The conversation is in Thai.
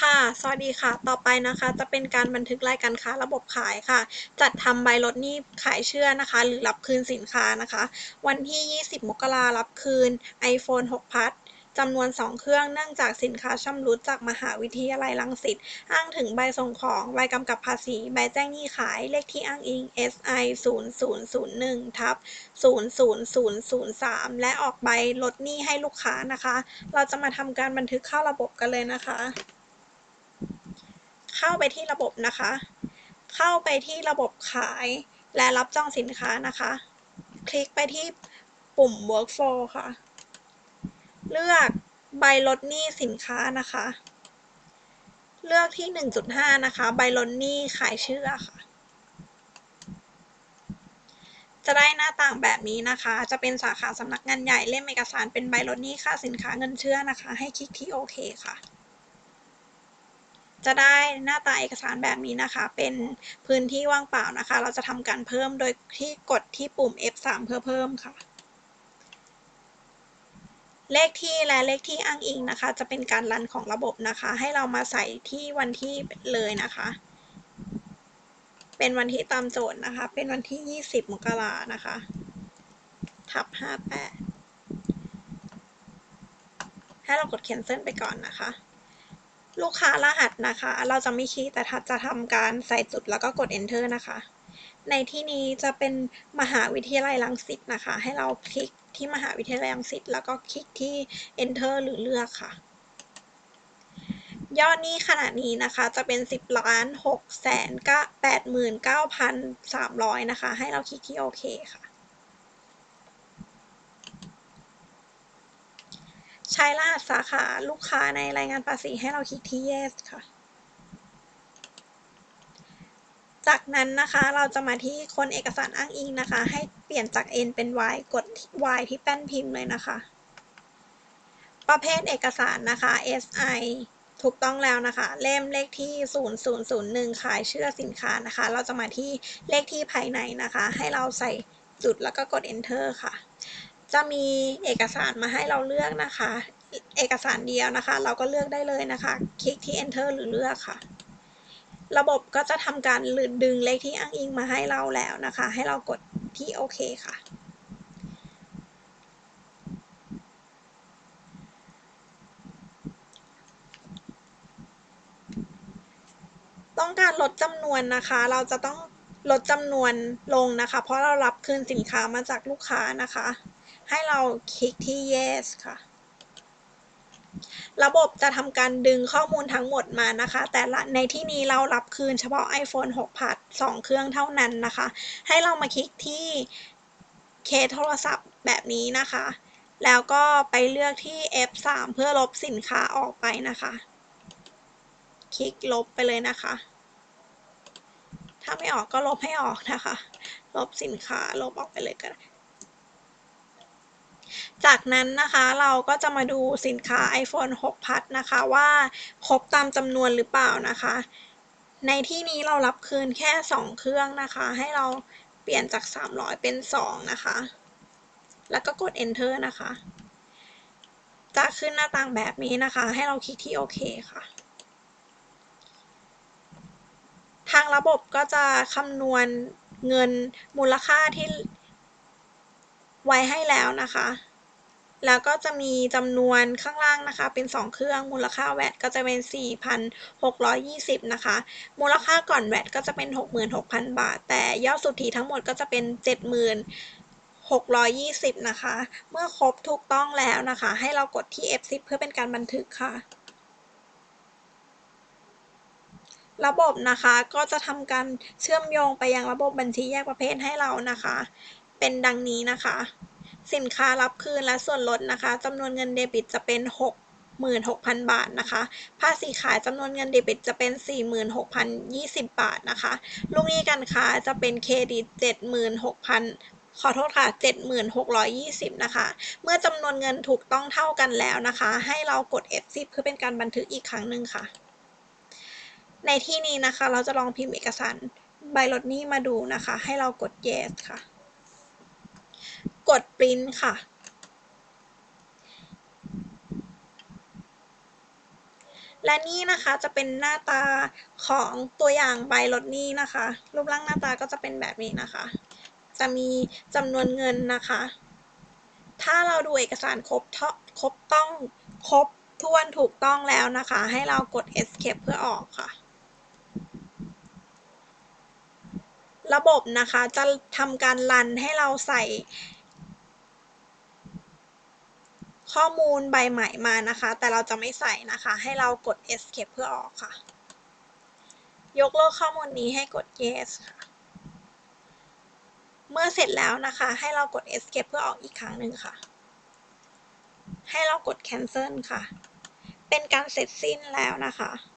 ค่ะ สวัสดีค่ะ ต่อไปนะคะ จะเป็นการบันทึกรายการค้าระบบขายค่ะ จัดทำใบลดหนี้ขายเชื่อนะคะ หรือรับคืนสินค้านะคะ วันที่ 20 มกรารับคืน iPhone 6 Plus จำนวน 2 เครื่องเนื่องจากสินค้าชำรุดจากมหาวิทยาลัยรังสิต อ้างถึงใบส่งของ ใบกำกับภาษี ใบแจ้งหนี้ขาย เลขที่อ้างอิง SI 0001ทับ00003 และออกใบลดหนี้ให้ลูกค้านะคะ เราจะมาทำการบันทึกเข้าระบบกันเลยนะคะ เข้าไปที่ระบบนะคะ เข้าไปที่ระบบขายและรับจองสินค้านะคะ คลิกไปที่ปุ่ม workflow ค่ะ เลือกใบลดหนี้สินค้านะคะ เลือกที่ 1.5 นะคะ ใบลดหนี้ขายเชื่อค่ะ จะได้หน้าต่างแบบนี้นะคะ จะเป็นสาขาสำนักงานใหญ่เล่มเอกสารเป็นใบลดหนี้ค่าสินค้าเงินเชื่อนะคะ ให้คลิกที่โอเคค่ะ จะได้หน้าตาเอกสารแบบนี้นะคะ เป็นพื้นที่ว่างเปล่านะคะ เราจะทำการเพิ่มโดยที่กดที่ปุ่ม F3 เพื่อเพิ่มค่ะ เลขที่และเลขที่อ้างอิงนะคะ จะเป็นการรันของระบบนะคะ ให้เรามาใส่ที่วันที่เลยนะคะ เป็นวันที่ตามโจทย์นะคะ เป็นวันที่ 20 มกรานะคะ ทับ 58 ให้เรากด cancel ไปก่อนนะคะ ลูกค้ารหัสนะคะ เราจะไม่คลิกแต่จะทำการใส่จุดแล้วก็กด enter นะคะ ในที่นี้จะเป็นมหาวิทยาลัยรังสิตนะคะ ให้เราคลิกที่มหาวิทยาลัยรังสิตแล้วก็คลิกที่ enter หรือเลือกค่ะ ยอดนี้ขณะนี้นะคะจะเป็น 10ล้าน6แสน89,300 นะคะ ให้เราคลิกที่โอเคค่ะ ใช้รหัสสาขาลูกค้าในรายงานภาษีให้เราคลิกที่ yes ค่ะ จากนั้นนะคะเราจะมาที่คนเอกสารอ้างอิงนะคะ ให้เปลี่ยนจาก n เป็น y กด y ที่แป้นพิมพ์เลยนะคะ ประเภทเอกสารนะคะ SI ถูกต้องแล้วนะคะ เล่มเลขที่ 0001 ขายเชื่อสินค้านะคะ เราจะมาที่เลขที่ภายในนะคะ ให้เราใส่จุดแล้วก็กด enter ค่ะ จะมีเอกสารมาให้เราเลือกนะคะ เอกสารเดียวนะคะ เราก็เลือกได้เลยนะคะ คลิกที่ enter หรือเลือกค่ะ ระบบก็จะทำการดึงเลขที่อ้างอิงมาให้เราแล้วนะคะ ให้เรากดที่โอเคค่ะต้องการลดจำนวนนะคะ เราจะต้องลดจำนวนลงนะคะ เพราะเรารับคืนสินค้ามาจากลูกค้านะคะ ให้เราคลิกที่ yes ค่ะ ระบบจะทำการดึงข้อมูลทั้งหมดมานะคะ แต่ละในที่นี้เรารับคืนเฉพาะ iPhone 6พัด2เครื่องเท่านั้นนะคะ ให้เรามาคลิกที่เคสโทรศัพท์แบบนี้นะคะ แล้วก็ไปเลือกที่ F3 เพื่อลบสินค้าออกไปนะคะ คลิกลบไปเลยนะคะ ถ้าไม่ออกก็ลบให้ออกนะคะ ลบสินค้าลบออกไปเลยก็ได้ จากนั้นนะคะเราก็จะมาดูสินค้า iPhone 6พัดนะคะว่าครบตามจำนวนหรือเปล่านะคะ ในที่นี้เรารับคืนแค่ 2 เครื่องนะคะ ให้เราเปลี่ยนจาก 300 เป็น 2 นะคะ แล้วก็กด enter นะคะ จะขึ้นหน้าต่างแบบนี้นะคะ ให้เราคลิกที่โอเคค่ะทางระบบก็จะคำนวณเงินมูลค่าที่ไว้ให้แล้วนะคะ แล้วก็จะมีจำนวนข้างล่างนะคะ เป็น 2 เครื่องมูลค่าแวดก็จะเป็น 4,620 นะคะ มูลค่าก่อนแวดก็จะเป็น 66,000 บาท แต่ยอดสุทธิทั้งหมดก็จะเป็น70,620 นะคะ เมื่อครบถูกต้องแล้วนะคะ ให้เรากดที่ F10 เพื่อเป็นการบันทึกค่ะ ระบบนะคะก็จะทำการเชื่อมโยงไปยังระบบบัญชีแยกประเภทให้เรานะคะ เป็นดังนี้นะคะ สินค้ารับคืนและส่วนลดนะคะจำนวนเงินเดบิตจะเป็น66,000 บาทนะคะ ภาษีขายจำนวนเงินเดบิตจะเป็น 46,020 บาทนะคะ ลูกหนี้การค้าจะเป็นเครดิต 76,000ขอโทษค่ะ 7620 นะคะ เมื่อจำนวนเงินถูกต้องเท่ากันแล้วนะคะ ให้เรากด F10 เพื่อเป็นการบันทึกอีกครั้งหนึ่งค่ะ ในที่นี้นะคะ เราจะลองพิมพ์เอกสารใบลดหนี้มาดูนะคะ ให้เรากด yes ค่ะ กด print ค่ะ และนี่นะคะจะเป็นหน้าตาของตัวอย่างใบลดหนี้นะคะ รูปร่างหน้าตาก็จะเป็นแบบนี้นะคะ จะมีจำนวนเงินนะคะ ถ้าเราดูเอกสารครบเท่าครบต้องครบถ้วนถูกต้องแล้วนะคะ ให้เรากด escape เพื่อออกค่ะระบบนะคะจะทำการรันให้เราใส่ ข้อมูลใบใหม่มานะคะ แต่เราจะไม่ใส่นะคะ ให้เรากด escape เพื่อออกค่ะ ยกเลิกข้อมูลนี้ให้กด yes ค่ะ เมื่อเสร็จแล้วนะคะ ให้เรากด escape เพื่อออกอีกครั้งหนึ่งค่ะ ให้เรากด cancel ค่ะ เป็นการเสร็จสิ้นแล้วนะคะ